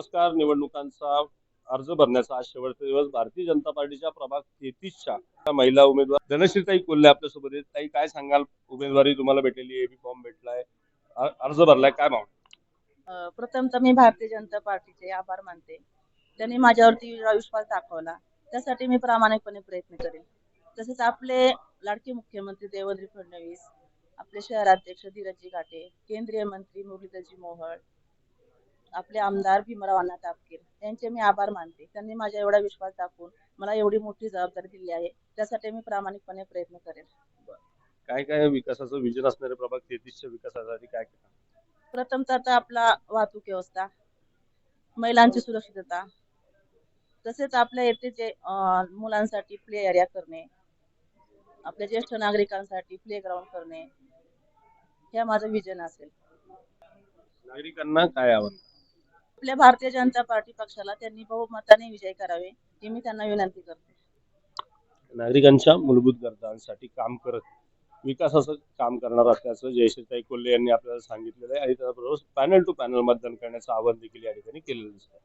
नमस्कार. निवडणुकांचा अर्ज भरण्याचा आज शेवटचा दिवस. भारतीय जनता पार्टीच्या प्रभाग तेहतीसच्या महिला उमेदवार धनश्रीताई कोल्हे आपल्यासोबत आहेत. ताई काय सांगाल? उमेदवारी तुम्हाला भेटलेली एबी फॉर्म भेटलाय. अर्ज भरलाय काय मागणी प्रथम तर मी भारतीय जनता पार्टीचे आभार मानते. त्यांनी माझ्यावरती विश्वास दाखवला. त्यासाठी मी प्रामाणिकपणे प्रयत्न करेन. तसेच आपले लाडके मुख्यमंत्री देवेंद्र फडणवीस आपले शहराध्यक्ष धीरजी घाटे केंद्रीय मंत्री मुरलीधरजी मोहोळ आपले आमदार भीमराव अण्णा तापकीर यांचे मी आभार मानते. त्यांनी माझ्या एवढा विश्वास दाखवून मला एवढी मोठी जबाबदारी दिली आहे. त्यासाठी मी प्रामाणिकपणे प्रयत्न करेन. काय काय विकासाचं विजन असणारे प्रभाग तेहतीसच्या विकासासाठी काय प्रथमतः तर आपला वाहतूक व्यवस्था महिलांची सुरक्षितता तसेच आपल्या येथे जे मुलांसाठी प्ले एरिया करणे आपल्या ज्येष्ठ नागरिकांसाठी प्ले ग्राउंड करणे हे माझं विजन असेल. नागरिकांना काय आवडतं? आपल्या भारतीय जनता पार्टी पक्षाला त्यांनी बहुमताने विजय करावे ही मी त्यांना विनंती करते. नागरिकांच्या मूलभूत गरजांसाठी काम करत विकासाचं काम करणार असल्याचं जयश्रीताई कोल्हे यांनी आपल्याला सांगितलेलं आहे. आणि त्याबरोबर पॅनल टू पॅनल मतदान करण्याचं आवाहन देखील या ठिकाणी केलेलं दिसतं